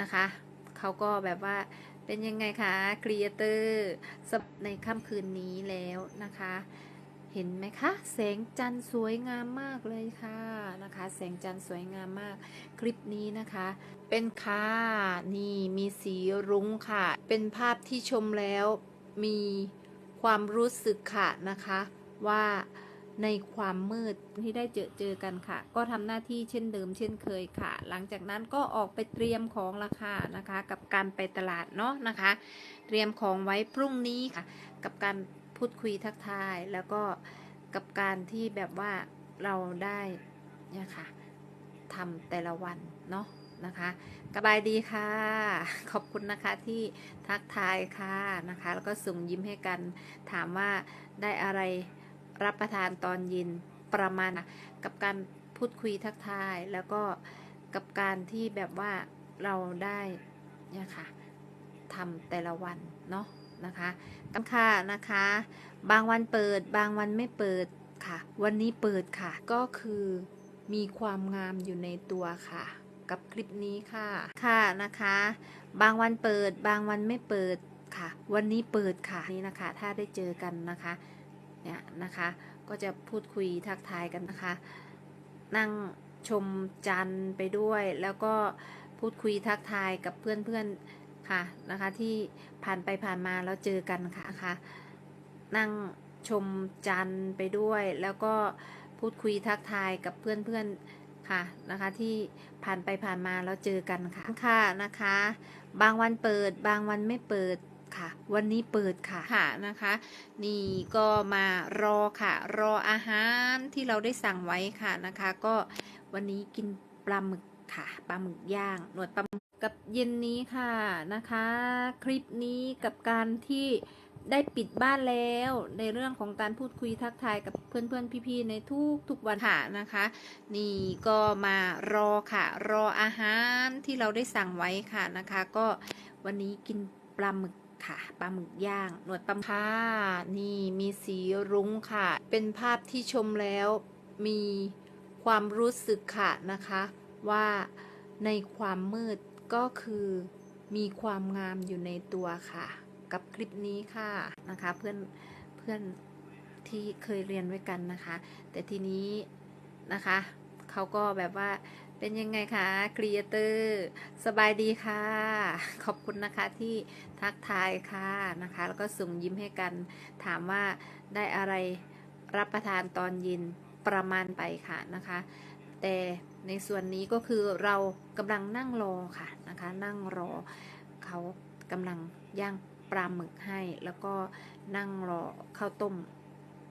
นะคะ เขาก็แบบว่าเป็นยังไงคะครีเอเตอร์ในค่ำคืนนี้แล้วนะคะ เห็นไหมคะแสงจันทร์สวยงามมากเลยค่ะนะคะ แสงจันทร์สวยงามมาก คลิปนี้นะคะ เป็นค่ะนี่มีสีรุ้งค่ะ เป็นภาพที่ชมแล้วมีความรู้สึกค่ะนะคะว่า ในความมืดที่ได้เจอเจอกันค่ะ ก็ทำหน้าที่เช่นเดิมเช่นเคยค่ะ หลังจากนั้นก็ออกไปเตรียมของราคานะคะ กับการไปตลาดเนาะนะคะ เตรียมของไว้พรุ่งนี้ค่ะ กับการพูดคุยทักทายแล้วก็กับการที่แบบว่าเราได้เนี่ยค่ะทำแต่ละวันเนาะนะคะสบายดีค่ะ ขอบคุณนะคะที่ทักทายค่ะนะคะ แล้วก็ส่งยิ้มให้กันถามว่าได้อะไร รับประทานตอนเย็นประมาณกับการพูดคุยทักทาย แล้วก็กับการที่แบบว่าเราได้เนี่ยค่ะทำแต่ละวันเนาะนะคะกันค่ะนะคะ บางวันเปิดบางวันไม่เปิดค่ะ วันนี้เปิดค่ะ ก็คือมีความงามอยู่ในตัวค่ะ กับคลิปนี้ค่ะค่ะนะคะ บางวันเปิดบางวันไม่เปิดค่ะ วันนี้เปิดค่ะนี่นะคะ ถ้าได้เจอกันนะคะ เนี่ยนะคะ ก็จะพูดคุยทักทายกันนะคะ นั่งชมจันทร์ไปด้วย แล้วก็พูดคุยทักทายกับเพื่อนๆค่ะนะคะ ที่ผ่านไปผ่านมาแล้วเจอกันค่ะนะคะนั่งชมจันทร์ไปด้วย แล้วก็พูดคุยทักทายกับเพื่อนๆค่ะนะคะ ที่ผ่านไปผ่านมาแล้วเจอกันค่ะค่ะนะคะ บางวันเปิด บางวันไม่เปิด ค่ะ วันนี้เปิดค่ะค่ะนะคะ นี่ก็มารอค่ะ รออาหารที่เราได้สั่งไว้ค่ะนะคะ ก็วันนี้กินปลาหมึกค่ะปลาหมึกย่างหนวดปลาหมึกกับเย็นนี้ค่ะนะคะ คลิปนี้กับการที่ได้ปิดบ้านแล้วในเรื่องของการพูดคุยทักทายกับเพื่อนๆพี่ๆในทุกทุกวันค่ะนะคะ นี่ก็มารอค่ะ รออาหารที่เราได้สั่งไว้ค่ะนะคะ ก็วันนี้กินปลาหมึก ค่ะปลาหมึกย่างหนวดปลาค่ะนี่มีสีรุ้งค่ะ เป็นภาพที่ชมแล้วมีความรู้สึกค่ะนะคะ ว่าในความมืดก็คือมีความงามอยู่ในตัวค่ะ กับคลิปนี้ค่ะนะคะ เพื่อนเพื่อนที่เคยเรียนไว้กันนะคะ แต่ทีนี้นะคะเขาก็แบบว่า เป็นยังไงคะครีเอเตอร์สบายดีค่ะ ขอบคุณนะคะที่ทักทายค่ะนะคะ แล้วก็ส่งยิ้มให้กันถามว่าได้อะไรรับประทานตอนเย็นประมาณไปค่ะนะคะ แต่ในส่วนนี้ก็คือเรากำลังนั่งรอค่ะนะคะ นั่งรอเขากำลังย่างปลาหมึกให้ แล้วก็นั่งรอข้าวต้ม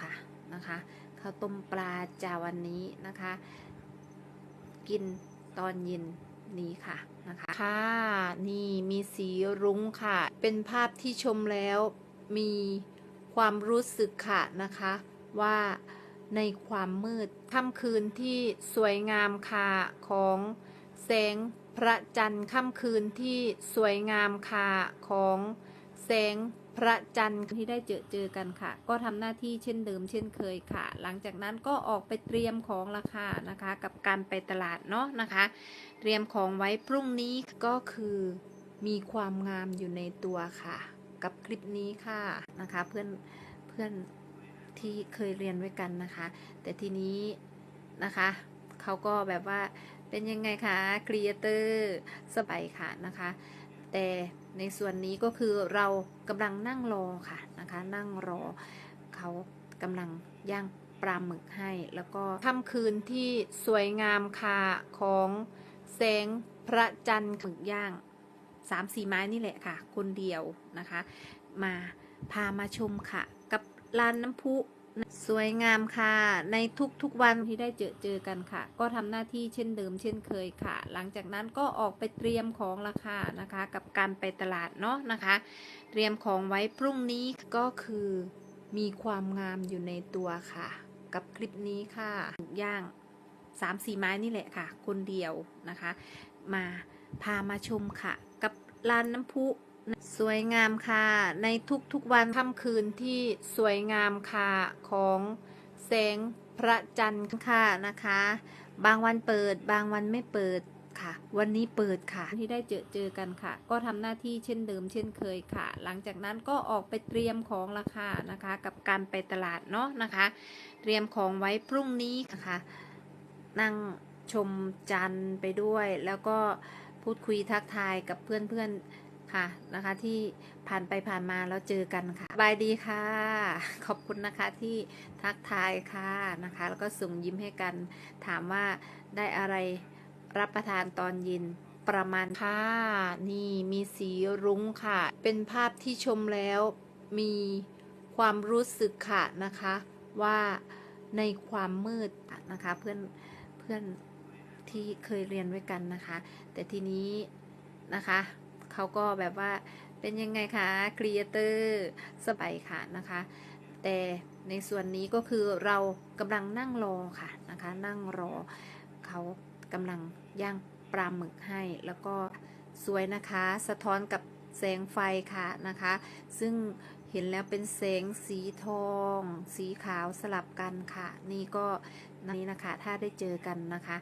ค่ะนะคะข้าวต้มปลาจาวันนี้นะคะ กินตอนเย็นนี้ค่ะนะคะค่ะนี่มีสีรุ้งค่ะ เป็นภาพที่ชมแล้วมีความรู้สึกค่ะนะคะ ว่าในความมืดค่ำคืนที่สวยงามค่ะของแสงพระจันทร์ค่ำคืนที่สวยงามค่ะของแสง พระจันทร์ที่ได้เจอเจอกันค่ะ ก็ทำหน้าที่เช่นเดิมเช่นเคยค่ะ หลังจากนั้นก็ออกไปเตรียมของราคานะคะ กับการไปตลาดเนาะนะคะ เตรียมของไว้พรุ่งนี้ก็คือมีความงามอยู่ในตัวค่ะ กับคลิปนี้ค่ะนะคะ เพื่อนเพื่อนที่เคยเรียนไว้กันนะคะ แต่ทีนี้นะคะเขาก็แบบว่าเป็นยังไงคะครีเอเตอร์สบายค่ะนะคะ แต่ ในส่วนนี้ก็คือเรากำลังนั่งรอค่ะนะคะนั่งรอเขากำลังย่างปลาหมึกให้ แล้วก็ค่ำคืนที่สวยงามค่ะของแสงพระจันทร์หมึกย่างสามสี่ไม้นี่แหละค่ะ คนเดียวนะคะ มาพามาชมค่ะ กับลานน้ำพุ สวยงามค่ะ ในทุกๆวันที่ได้เจอเจอกันค่ะ ก็ทำหน้าที่เช่นเดิมเช่นเคยค่ะ หลังจากนั้นก็ออกไปเตรียมของราคานะคะ กับการไปตลาดเนาะนะคะ เตรียมของไว้พรุ่งนี้ก็คือมีความงามอยู่ในตัวค่ะ กับคลิปนี้ค่ะย่างสามสี่ไม้นี่แหละค่ะ คนเดียวนะคะ มาพามาชมค่ะ กับลานน้ำพุ สวยงามค่ะ ในทุกๆวันค่ำคืนที่สวยงามค่ะของแสงพระจันทร์ค่ะนะคะ บางวันเปิด บางวันไม่เปิดค่ะ วันนี้เปิดค่ะ ที่ได้เจอเจอกันค่ะ ก็ทำหน้าที่เช่นเดิมเช่นเคยค่ะ หลังจากนั้นก็ออกไปเตรียมของราคานะคะ กับการไปตลาดเนาะนะคะ เตรียมของไว้พรุ่งนี้นะคะ นั่งชมจันทร์ไปด้วย แล้วก็พูดคุยทักทายกับเพื่อนๆ ค่ะนะคะที่ผ่านไปผ่านมาแล้วเจอกันค่ะบายดีค่ะ ขอบคุณนะคะที่ทักทายค่ะนะคะ แล้วก็ส่งยิ้มให้กันถามว่าได้อะไรรับประทานตอนเย็นประมาณค่ะนี่มีสีรุ้งค่ะ เป็นภาพที่ชมแล้วมีความรู้สึกค่ะนะคะว่าในความมืดนะคะเพื่อนเพื่อนที่เคยเรียนด้วยกันนะคะ แต่ทีนี้นะคะ เขาก็แบบว่าเป็นยังไงคะครีเอเตอร์สบายค่ะนะคะ แต่ในส่วนนี้ก็คือเรากำลังนั่งรอค่ะนะคะ นั่งรอเขากำลังย่างปลาหมึกให้ แล้วก็สวยนะคะ สะท้อนกับแสงไฟค่ะนะคะ ซึ่งเห็นแล้วเป็นแสงสีทอง สีขาวสลับกันค่ะ นี่ก็นี่นะคะ ถ้าได้เจอกันนะคะ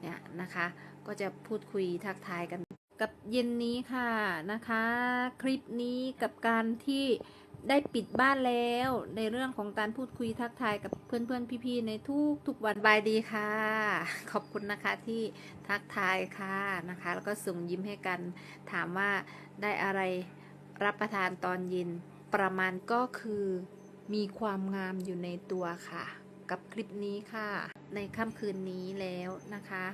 เนี่ยนะคะ ก็จะพูดคุยทักทายกัน กับเย็นนี้ค่ะนะคะ คลิปนี้กับการที่ได้ปิดบ้านแล้ว ในเรื่องของการพูดคุยทักทายกับเพื่อนๆพี่ๆในทุกทุกวันบายดีค่ะ ขอบคุณนะคะที่ทักทายค่ะนะคะ แล้วก็ส่งยิ้มให้กันถามว่าได้อะไรรับประทานตอนเย็นประมาณก็คือมีความงามอยู่ในตัวค่ะ กับคลิปนี้ค่ะ ในค่ำคืนนี้แล้วนะคะ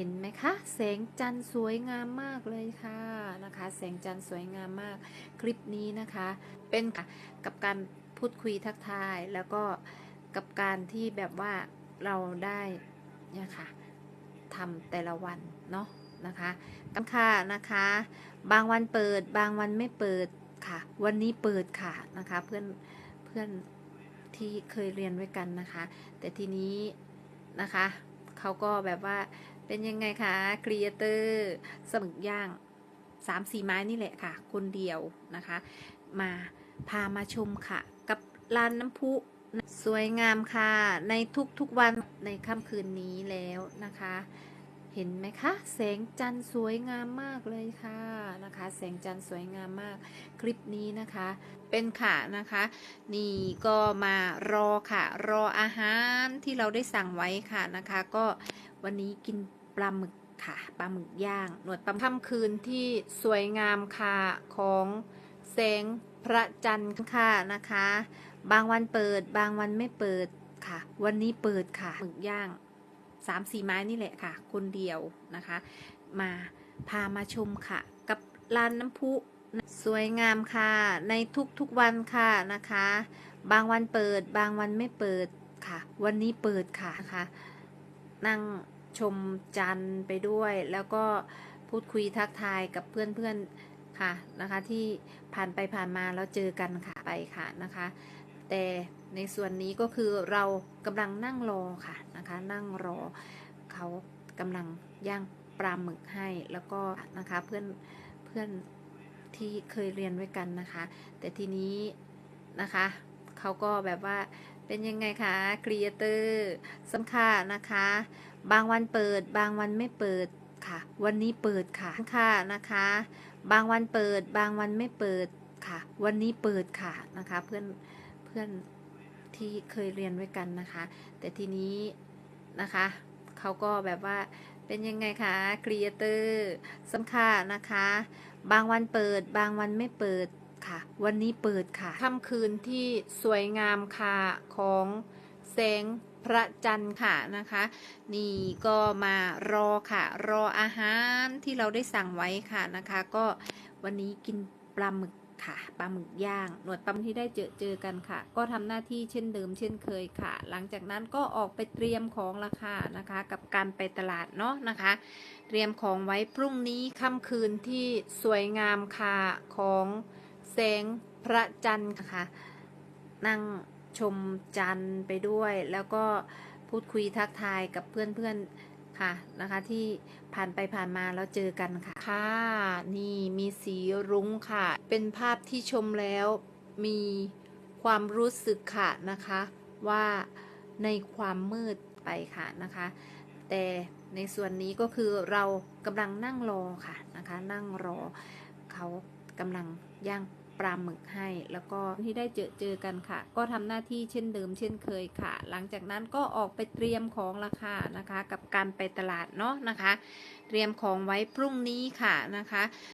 เห็นไหมคะแสงจันทร์สวยงามมากเลยค่ะนะคะ แสงจันทร์สวยงามมาก คลิปนี้นะคะ เป็นค่ะกับการพูดคุยทักทาย แล้วก็กับการที่แบบว่าเราได้เนี่ยค่ะทำแต่ละวันเนาะนะคะกันค่ะนะคะ บางวันเปิดบางวันไม่เปิดค่ะ วันนี้เปิดค่ะนะคะเพื่อนเพื่อนที่เคยเรียนด้วยกันนะคะ แต่ทีนี้นะคะเขาก็แบบว่า เป็นยังไงคะครีเอเตอร์สมึกย่างสามสี่ไม้นี่แหละค่ะ คนเดียวนะคะ มาพามาชมค่ะ กับลานน้ำพุสวยงามค่ะ ในทุกๆวันในค่ำคืนนี้แล้วนะคะ เห็นไหมคะ แสงจันทร์สวยงามมากเลยค่ะนะคะ แสงจันทร์สวยงามมาก คลิปนี้นะคะ เป็นค่ะนะคะ นี่ก็มารอค่ะ รออาหารที่เราได้สั่งไว้ค่ะนะคะ ก็วันนี้กิน ปลาหมึกค่ะปลาหมึกย่าง หนวดปลาค่ำคืนที่สวยงามค่ะของแสงพระจันทร์ค่ะนะคะ บางวันเปิด บางวันไม่เปิดค่ะ วันนี้เปิดค่ะหมึกย่างสามสี่ไม้นี่แหละค่ะ คนเดียวนะคะ มาพามาชมค่ะ กับลานน้ำพุสวยงามค่ะ ในทุกๆวันค่ะนะคะ บางวันเปิด บางวันไม่เปิดค่ะ วันนี้เปิดค่ะนะคะ นั่ง ชมจันไปด้วย แล้วก็พูดคุยทักทายกับเพื่อนๆค่ะนะคะที่ผ่านไปผ่านมาแล้วเจอกันค่ะไปค่ะนะคะ แต่ในส่วนนี้ก็คือเรากำลังนั่งรอค่ะนะคะ นั่งรอเขากำลังย่างปลาหมึกให้แล้วก็นะคะเพื่อนเพื่อนที่เคยเรียนด้วยกันนะคะ แต่ทีนี้นะคะเขาก็แบบว่าเป็นยังไงคะครีเอเตอร์สำค่ะนะคะ บางวันเปิด บางวันไม่เปิดค่ะ วันนี้เปิดค่ะค่ะนะคะ บางวันเปิด บางวันไม่เปิดค่ะ วันนี้เปิดค่ะนะคะ เพื่อนเพื่อนที่เคยเรียนด้วยกันนะคะ แต่ทีนี้นะคะเขาก็แบบว่าเป็นยังไงคะครีเอเตอร์สำค่ะนะคะ บางวันเปิด บางวันไม่เปิดค่ะ วันนี้เปิดค่ะค่ำคืนที่สวยงามค่ะของ แสงพระจันทร์ค่ะนะคะ นี่ก็มารอค่ะ รออาหารที่เราได้สั่งไว้ค่ะนะคะ ก็วันนี้กินปลาหมึกค่ะปลาหมึกย่าง หนวดปลาหมึกที่ได้เจอเจอกันค่ะ ก็ทำหน้าที่เช่นเดิมเช่นเคยค่ะ หลังจากนั้นก็ออกไปเตรียมของราคานะคะ กับการไปตลาดเนาะนะคะ เตรียมของไว้พรุ่งนี้ค่ำคืนที่สวยงามค่ะของแสงพระจันทร์ค่ะนั่ง ชมจันทร์ไปด้วย แล้วก็พูดคุยทักทายกับเพื่อนๆค่ะนะคะ ที่ผ่านไปผ่านมาแล้วเจอกันค่ะค่ะ นี่มีสีรุ้งค่ะ เป็นภาพที่ชมแล้วมีความรู้สึกค่ะนะคะ ว่าในความมืดไปค่ะนะคะ แต่ในส่วนนี้ก็คือเรากำลังนั่งรอค่ะนะคะ นั่งรอเขากำลังย่าง ปลาหมึกให้ แล้วก็ที่ได้เจอเจอกันค่ะ ก็ทำหน้าที่เช่นเดิมเช่นเคยค่ะ หลังจากนั้นก็ออกไปเตรียมของราคานะคะ กับการไปตลาดเนาะนะคะ เตรียมของไว้พรุ่งนี้ค่ะนะคะ